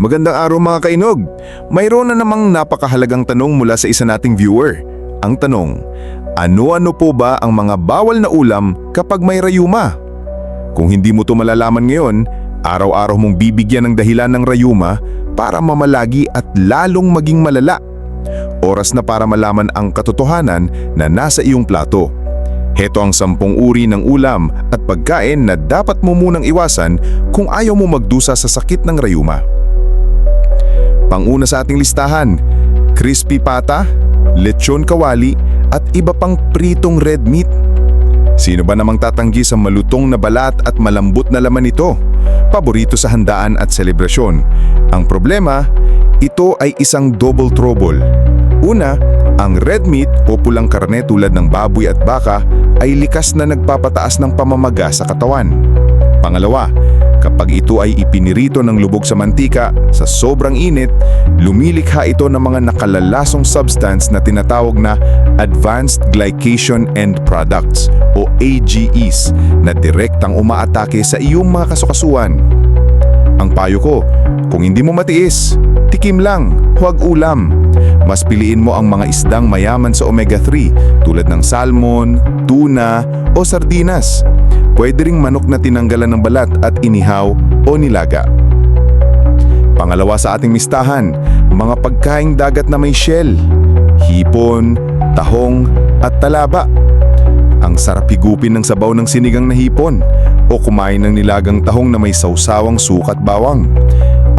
Magandang araw mga kainog. Mayroon na namang napakahalagang tanong mula sa isa nating viewer. Ang tanong, ano-ano po ba ang mga bawal na ulam kapag may rayuma? Kung hindi mo to malalaman ngayon, araw-araw mong bibigyan ng dahilan ng rayuma para mamalagi at lalong maging malala. Oras na para malaman ang katotohanan na nasa iyong plato. Heto ang sampung uri ng ulam at pagkain na dapat mo munang iwasan kung ayaw mo magdusa sa sakit ng rayuma. Panguna sa ating listahan, crispy pata, lechon kawali at iba pang pritong red meat. Sino ba namang tatanggi sa malutong na balat at malambot na laman nito? Paborito sa handaan at selebrasyon. Ang problema, ito ay isang double trouble. Una, ang red meat o pulang karne tulad ng baboy at baka ay likas na nagpapataas ng pamamaga sa katawan. Pangalawa, kapag ito ay ipinirito ng lubog sa mantika sa sobrang init, lumilikha ito ng mga nakalalasong substance na tinatawag na Advanced Glycation End Products o AGEs na direktang umaatake sa iyong mga kasukasuan. Ang payo ko, kung hindi mo matiis, tikim lang, huwag ulam. Mas piliin mo ang mga isdang mayaman sa omega-3 tulad ng salmon, tuna o sardinas. Pwede ring manok na tinanggalan ng balat at inihaw o nilaga. Pangalawa sa ating listahan, mga pagkaing dagat na may shell, hipon, tahong at talaba. Ang sarap higupin ng sabaw ng sinigang na hipon o kumain ng nilagang tahong na may sausawang sukat bawang.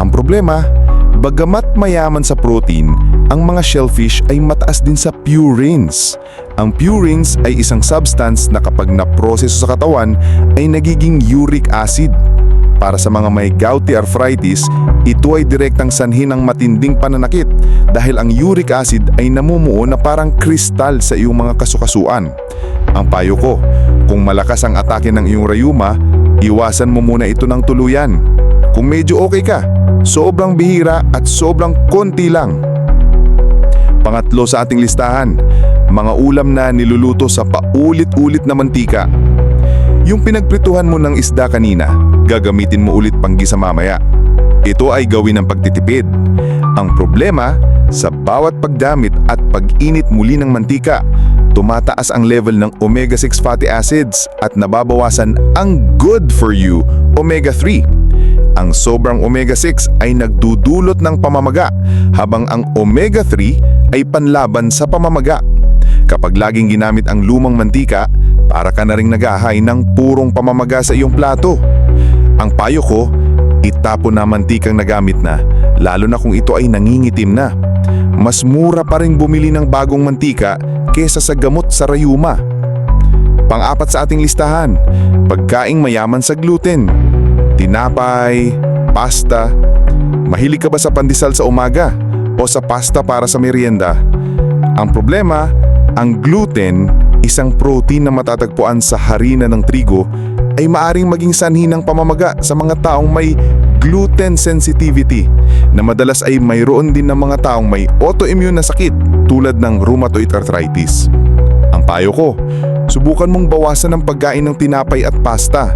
Ang problema, bagamat mayaman sa protein, ang mga shellfish ay mataas din sa purines. Ang purines ay isang substance na kapag naproseso sa katawan ay nagiging uric acid. Para sa mga may gouty arthritis, ito ay direktang sanhi ng matinding pananakit dahil ang uric acid ay namumuo na parang kristal sa iyong mga kasukasuan. Ang payo ko, kung malakas ang atake ng iyong rayuma, iwasan mo muna ito ng tuluyan. Kung medyo okay ka, sobrang bihira at sobrang konti lang. Pangatlo sa ating listahan, mga ulam na niluluto sa paulit-ulit na mantika. Yung pinagprituhan mo ng isda kanina, gagamitin mo ulit panggi sa mamaya. Ito ay gawin ng pagtitipid. Ang problema, sa bawat pagdamit at pag-init muli ng mantika, tumataas ang level ng omega-6 fatty acids at nababawasan ang good for you omega-3. Ang sobrang omega-6 ay nagdudulot ng pamamaga habang ang omega-3 ay panlaban sa pamamaga. Kapag laging ginamit ang lumang mantika, para ka na rin nagahay ng purong pamamaga sa iyong plato. Ang payo ko, itapon na mantikang nagamit na, lalo na kung ito ay nangingitim na. Mas mura pa rin bumili ng bagong mantika kesa sa gamot sa rayuma. Pang-apat sa ating listahan, pagkaing mayaman sa gluten. Tinapay, pasta. Mahilig ka ba sa pandesal sa umaga o sa pasta para sa merienda? Ang problema, ang gluten, isang protein na matatagpuan sa harina ng trigo, ay maaring maging sanhi ng pamamaga sa mga taong may gluten sensitivity na madalas ay mayroon din ng mga taong may autoimmune na sakit tulad ng rheumatoid arthritis. Ang payo ko, subukan mong bawasan ang pagkain ng tinapay at pasta.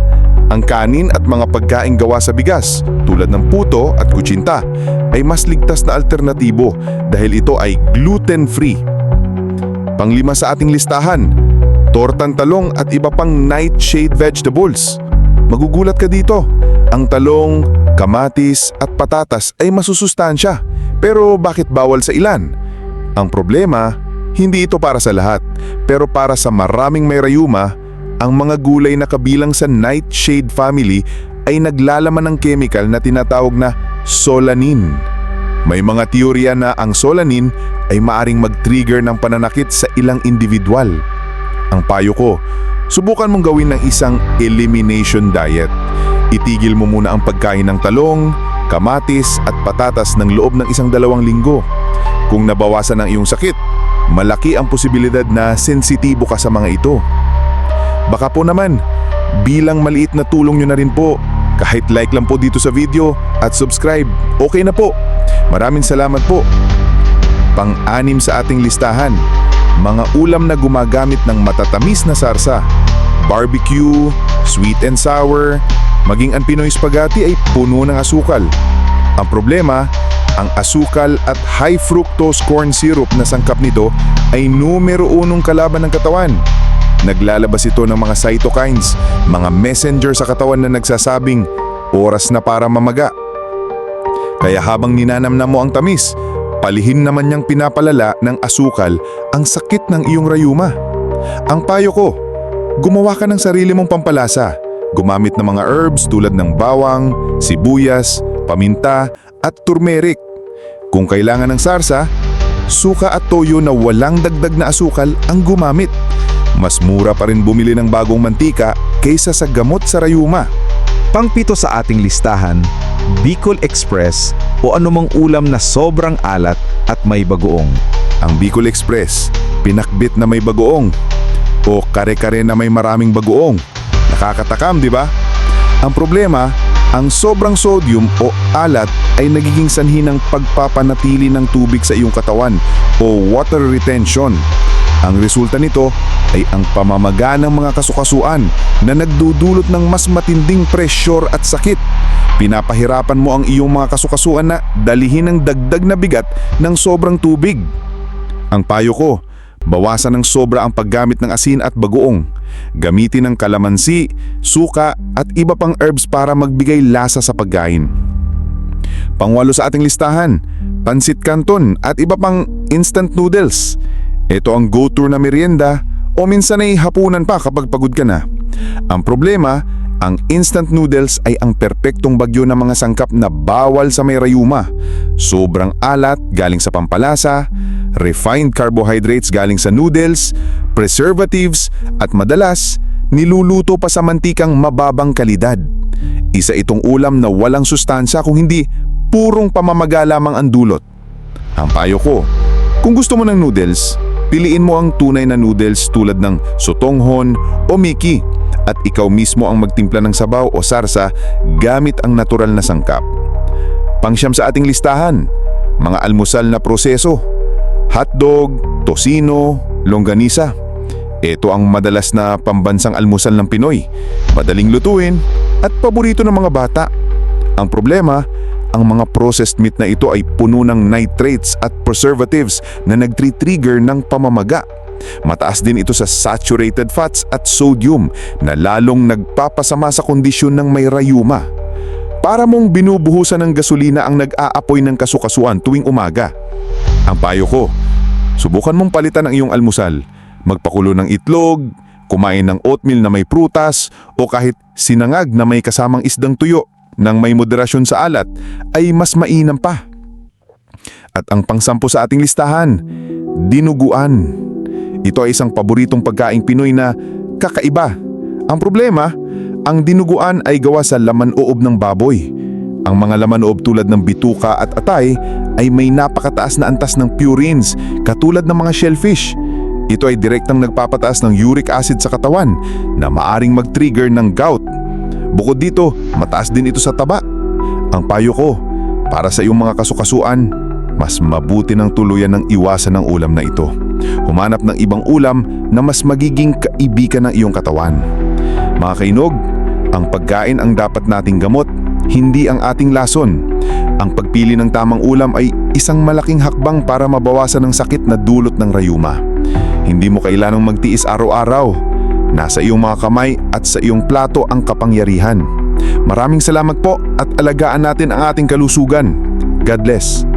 Ang kanin at mga pagkain gawa sa bigas tulad ng puto at kutsinta ay mas ligtas na alternatibo dahil ito ay gluten-free. Panglima sa ating listahan, tortang talong at iba pang nightshade vegetables. Magugulat ka dito, ang talong, kamatis at patatas ay masusustansya. Pero bakit bawal sa ilan? Ang problema, hindi ito para sa lahat, pero para sa maraming may rayuma, ang mga gulay na kabilang sa nightshade family ay naglalaman ng chemical na tinatawag na solanin. May mga teorya na ang solanin ay maaring mag-trigger ng pananakit sa ilang individual. Ang payo ko, subukan mong gawin ng isang elimination diet. Itigil mo muna ang pagkain ng talong, kamatis at patatas ng loob ng isang dalawang linggo. Kung nabawasan ang iyong sakit, malaki ang posibilidad na sensitibo ka sa mga ito. Baka po naman, bilang maliit na tulong nyo na rin po, kahit like lang po dito sa video at subscribe, okay na po. Maraming salamat po. Pang-anim sa ating listahan, mga ulam na gumagamit ng matatamis na sarsa, barbecue, sweet and sour, maging ang Pinoy spaghetti ay puno ng asukal. Ang problema, ang asukal at high fructose corn syrup na sangkap nito ay numero unong kalaban ng katawan. Naglalabas ito ng mga cytokines, mga messenger sa katawan na nagsasabing oras na para mamaga. Kaya habang ninanamnam mo ang tamis, palihim naman niyang pinapalala ng asukal ang sakit ng iyong rayuma. Ang payo ko, gumawa ka ng sarili mong pampalasa. Gumamit ng mga herbs tulad ng bawang, sibuyas, paminta at turmeric. Kung kailangan ng sarsa, suka at toyo na walang dagdag na asukal ang gumamit. Mas mura pa rin bumili ng bagong mantika kaysa sa gamot sa rayuma. Pangpito sa ating listahan, Bicol Express o anumang ulam na sobrang alat at may bagoong. Ang Bicol Express, pinakbit na may bagoong. O kare-kare na may maraming bagoong. Nakakatakam, di ba? Ang problema, ang sobrang sodium o alat ay nagiging sanhi ng pagpapanatili ng tubig sa iyong katawan o water retention. Ang resulta nito ay ang pamamaga ng mga kasukasuan na nagdudulot ng mas matinding presyur at sakit. Pinapahirapan mo ang iyong mga kasukasuan na dalihin ng dagdag na bigat ng sobrang tubig. Ang payo ko, bawasan ng sobra ang paggamit ng asin at bagoong. Gamitin ng kalamansi, suka at iba pang herbs para magbigay lasa sa pagkain. Pangwalo sa ating listahan, pansit canton at iba pang instant noodles. Ito ang go-to na merienda o minsan ay hapunan pa kapag pagod ka na. Ang problema, ang instant noodles ay ang perpektong bagyo ng mga sangkap na bawal sa may rayuma. Sobrang alat galing sa pampalasa, refined carbohydrates galing sa noodles, preservatives at madalas niluluto pa sa mantikang mababang kalidad. Isa itong ulam na walang sustansya kung hindi purong pamamaga lamang ang dulot. Ang payo ko, kung gusto mo ng noodles, piliin mo ang tunay na noodles tulad ng sotonghon o miki at ikaw mismo ang magtimpla ng sabaw o sarsa gamit ang natural na sangkap. Pangsyam sa ating listahan, mga almusal na proseso, hotdog, tosino, longganisa. Ito ang madalas na pambansang almusal ng Pinoy, madaling lutuin at paborito ng mga bata. Ang problema, ang mga processed meat na ito ay puno ng nitrates at preservatives na nagtri-trigger ng pamamaga. Mataas din ito sa saturated fats at sodium na lalong nagpapasama sa kondisyon ng may rayuma. Para mong binubuhusan ng gasolina ang nag-aapoy ng kasukasuan tuwing umaga. Ang payo ko, subukan mong palitan ang iyong almusal. Magpakulo ng itlog, kumain ng oatmeal na may prutas o kahit sinangag na may kasamang isdang tuyo nang may moderasyon sa alat ay mas mainam pa. At ang pangsampo sa ating listahan, dinuguan. Ito ay isang paboritong pagkaing Pinoy na kakaiba. Ang problema, ang dinuguan ay gawa sa laman-oob ng baboy. Ang mga laman-oob tulad ng bituka at atay ay may napakataas na antas ng purines katulad ng mga shellfish. Ito ay direktang nagpapataas ng uric acid sa katawan na maaring mag-trigger ng gout. Bukod dito, mataas din ito sa taba. Ang payo ko, para sa iyong mga kasukasuan, mas mabuti ng tuluyan ng iwasan ng ulam na ito. Humanap ng ibang ulam na mas magiging kaibigan ng iyong katawan. Mga kainog, ang pagkain ang dapat nating gamot, hindi ang ating lason. Ang pagpili ng tamang ulam ay isang malaking hakbang para mabawasan ang sakit na dulot ng rayuma. Hindi mo kailangang magtiis araw-araw. Nasa iyong mga kamay at sa iyong plato ang kapangyarihan. Maraming salamat po at alagaan natin ang ating kalusugan. God bless.